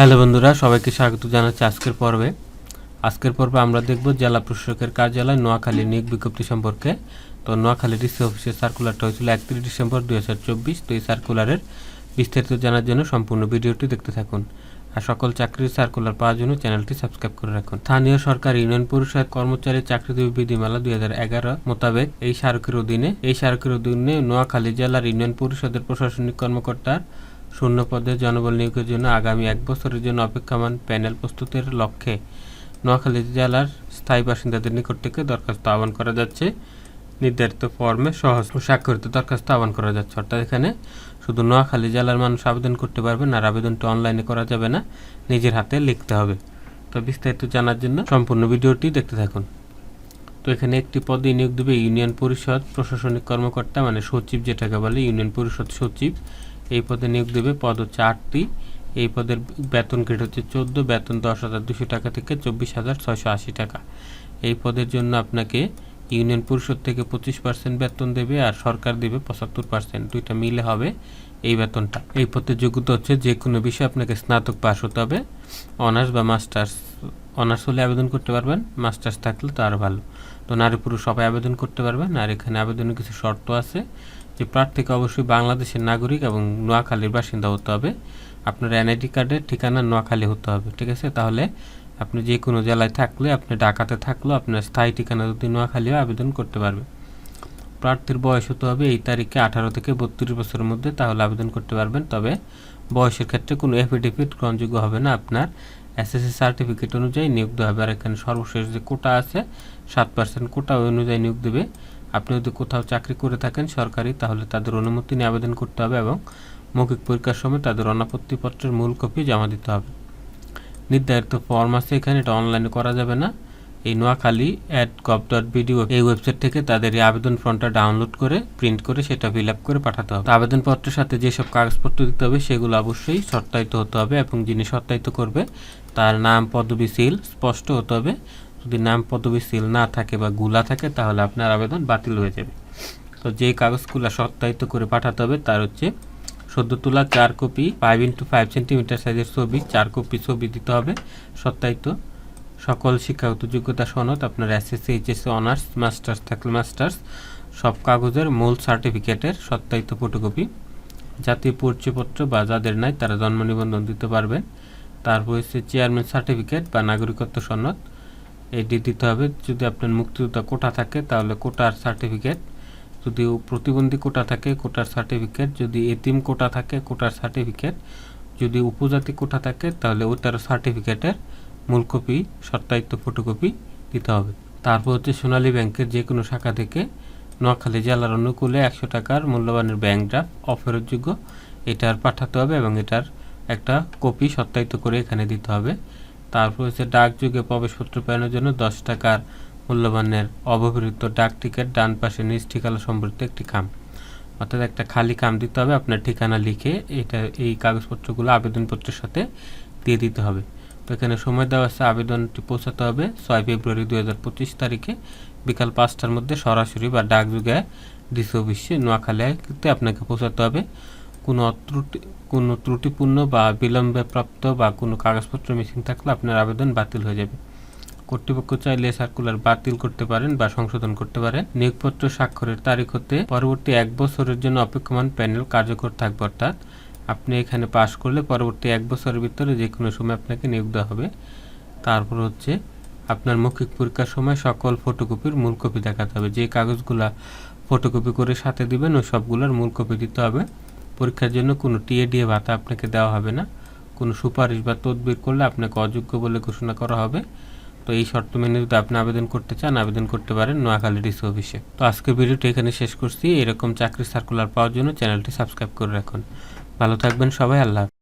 Hello বন্ধুরা, সবাইকে স্বাগত জানাচ্ছি আজকের পর্বে। আজকের পর্বে আমরা দেখব জেলা প্রশাসকের কার্যালয় নোয়াখালী নিয়োগ বিজ্ঞপ্তি সম্পর্কে। তো নোয়াখালী ডিসি অফিসের সার্কুলারটা হয়েছিল একত্রিশ ডিসেম্বর দুই হাজার চব্বিশ। তো এই সার্কুলারের বিস্তারিত জানার জন্য সম্পূর্ণ ভিডিওটি দেখতে থাকুন। আর সকল চাকরির সার্কুলার পাওয়ার জন্য চ্যানেলটি সাবস্ক্রাইব করে রাখুন। স্থানীয় সরকার, ইউনিয়ন পরিষদ, কর্মচারী, চাকরিজীবী বিধিমালা দুই হাজার এগারো মোতাবেক এই স্মারকের অধীনে এই স্মারকের অধীনে নোয়াখালী জেলার ইউনিয়ন পরিষদের প্রশাসনিক কর্মকর্তার শূন্য পদে জনবল নিয়োগের জন্য আগামী এক বছরের জন্য অপেক্ষমান প্যানেল প্রস্তুতের লক্ষ্যে নোয়াখালী জেলার স্থায়ী বাসিন্দাদের নিকট থেকে দরখাস্ত আহ্বান করা যাচ্ছে। নির্ধারিত ফর্মে সহজ স্বাক্ষরিত দরখাস্ত আহ্বান করা যাচ্ছে। অর্থাৎ এখানে শুধু নোয়াখালী জেলার মানুষ আবেদন করতে পারবেন আর আবেদনটা অনলাইনে করা যাবে না, নিজের হাতে লিখতে হবে। তো বিস্তারিত জানার জন্য সম্পূর্ণ ভিডিওটি দেখতে থাকুন। তো এখানে একটি পদে নিয়োগ দেবে ইউনিয়ন পরিষদ প্রশাসনিক কর্মকর্তা মানে সচিব যেটাকে বলে ইউনিয়ন পরিষদ সচিব। এই পদে নিয়োগ দেবে। পদ হচ্ছে আটটি। এই পদের বেতন গ্রেড হচ্ছে চোদ্দ, বেতন দশ হাজার দুশো টাকা থেকে চব্বিশ হাজার ছয়শো আশি টাকা। এই পদের জন্য আপনাকে ইউনিয়ন পরিষদ থেকে পঁচিশ পার্সেন্ট বেতন দেবে আর সরকার দেবে পঁচাত্তর পার্সেন্ট। দুইটা মিলে হবে এই বেতনটা। এই পদের যোগ্যতা হচ্ছে যে কোনো বিষয়ে আপনাকে স্নাতক পাস হতে হবে। অনার্স বা মাস্টার্স, অনার্স হলে আবেদন করতে পারবেন, মাস্টার্স থাকলে তো আরও ভালো। তো নারী পুরুষ সবাই আবেদন করতে পারবেন, আর এখানে আবেদনের কিছু শর্ত আছে। যে প্রার্থীকে অবশ্যই বাংলাদেশের নাগরিক এবং নোয়াখালীর বাসিন্দা হতে হবে। আপনার এনআইডি কার্ডের ঠিকানা নোয়াখালী হতে হবে, ঠিক আছে? তাহলে আপনি যে কোনো জেলায় থাকলে, আপনি ঢাকাতে থাকলেও আপনার স্থায়ী ঠিকানা যদি নোয়াখালীও আবেদন করতে পারবে। প্রার্থীর বয়স হতে হবে এই তারিখে আঠারো থেকে বত্রিশ বছরের মধ্যে, তাহলে আবেদন করতে পারবেন। তবে বয়সের ক্ষেত্রে কোনো এফিডেভিট গ্রহণযোগ্য হবে না। আপনার এসএসসি সার্টিফিকেট অনুযায়ী নিয়োগ দেওয়া হবে। আর এখানে সর্বশেষ যে কোটা আছে, সাত পার্সেন্ট কোটা ওই অনুযায়ী নিয়োগ দেবে। আপনি যদি কোথাও চাকরি করে থাকেন সরকারি, তাহলে তাদের অনুমতি নিয়ে আবেদন করতে হবে এবং মৌখিক পরীক্ষার সময় তাদের অনাপত্তিপত্রের মূল কপি জমা দিতে হবে। নির্ধারিত ফর্ম আছে এখানে, এটা অনলাইনে করা যাবে না। এই Noakhali at gov dot BD এই ওয়েবসাইট থেকে তাদের এই আবেদন ফর্মটা ডাউনলোড করে প্রিন্ট করে সেটা ফিল আপ করে পাঠাতে হবে। আবেদনপত্রের সাথে যেসব কাগজপত্র দিতে হবে, সেগুলো অবশ্যই সত্যায়িত হতে হবে এবং যিনি সত্যায়িত করবে, তার নাম, পদবি, সিল স্পষ্ট হতে হবে। যদি নাম পদবি সিল না থাকে বা গুলা থাকে, তাহলে আপনার আবেদন বাতিল হয়ে যাবে। তো যে কাগজগুলো সত্যায়িত করে পাঠাতে হবে, তার হচ্ছে সদ্য তোলা চার copy five into five centimetre সাইজের ছবি, চার কপি ছবি দিতে হবে। সত্যায়িত সকল শিক্ষাগত যোগ্যতা সনদ, আপনার এসএসসি এইচএসসি অনার্স মাস্টার্স থাকলে মাস্টার্স সব কাগজের মূল সার্টিফিকেটের সত্যায়িত ফটোকপি জাতীয় পরিচয়পত্র বা যাদের নাই, তারা জন্ম নিবন্ধন দিতে পারবেন। তারপর হচ্ছে চেয়ারম্যান সার্টিফিকেট বা নাগরিকত্ব সনদ এটি দিতে হবে। যদি আপনার মুক্তিযোদ্ধা কোটা থাকে, তাহলে কোটার সার্টিফিকেট যদি প্রতিবন্ধী কোটা থাকে, কোটার সার্টিফিকেট যদি এতিম কোটা থাকে, কোটার সার্টিফিকেট যদি উপজাতি কোটা থাকে, তাহলে ওটার সার্টিফিকেটের মূল কপি, সত্যায়িত ফটোকপি দিতে হবে। তারপর হচ্ছে সোনালী ব্যাংকের যে কোনো শাখা থেকে নোয়াখালী জেলার অনুকূলে একশো টাকার মূল্যবানের ব্যাংক ড্রাফট অফেরতযোগ্য। এটার পাঠাতে হবে এবং এটার একটা কপি সত্যায়িত করে এখানে দিতে হবে। তারপর হচ্ছে ডাকযোগে প্রবেশপত্র পেয়ানোর জন্য দশ টাকার মূল্যবানের অব্যবহৃত ডাক টিকিট ডান পাশে নিজ ঠিকানা সম্বলিত একটি খাম। অর্থাৎ একটা খালি খাম দিতে হবে, আপনার ঠিকানা লিখে এটা, এই কাগজপত্রগুলো আবেদনপত্রের সাথে দিয়ে দিতে হবে। তো এখানে সময় দেওয়া আছে, আবেদনটি পৌঁছাতে হবে ছয় ফেব্রুয়ারি দু হাজার পঁচিশ তারিখে বিকাল পাঁচটার মধ্যে সরাসরি বা ডাকযোগে ডিসি অফিসে নোয়াখালীতে আপনাকে পৌঁছাতে হবে। কোনো ত্রুটি, কোনো ত্রুটিপূর্ণ বা বিলম্বে প্রাপ্ত বা কোনো কাগজপত্র মিসিং থাকলে আপনার আবেদন বাতিল হয়ে যাবে। কর্তৃপক্ষ চাইলে সার্কুলার বাতিল করতে পারেন বা সংশোধন করতে পারেন। নিয়োগপত্র স্বাক্ষরের তারিখ হতে পরবর্তী এক বছরের জন্য অপেক্ষমান প্যানেল কার্যকর থাকবে অর্থাৎ আপনি এখানে পাশ করলে পরবর্তী এক বছরের ভিতরে যে কোনো সময় আপনাকে নিয়োগ দেওয়া হবে। তারপর হচ্ছে আপনার মৌখিক পরীক্ষার সময় সকল ফটোকপির মূল কপি দেখাতে হবে। যে কাগজগুলা ফটোকপি করে সাথে দিবেন, ওই সবগুলোর মূল কপি দিতে হবে। পরীক্ষার জন্য কোনো টিএডিএ ভাতা আপনাকে দেওয়া হবে না। কোনো সুপারিশ বা তদবির করলে আপনাকে অযোগ্য বলে ঘোষণা করা হবে। তো এই শর্ত মেনে যদি আপনি আবেদন করতে চান, আবেদন করতে পারেন নোয়াখালী ডিসি অফিসে। তো আজকের ভিডিওটি এখানে শেষ করছি। এরকম চাকরি সার্কুলার পাওয়ার জন্য চ্যানেলটি সাবস্ক্রাইব করে রাখুন। ভালো থাকবেন সবাই, আল্লাহ।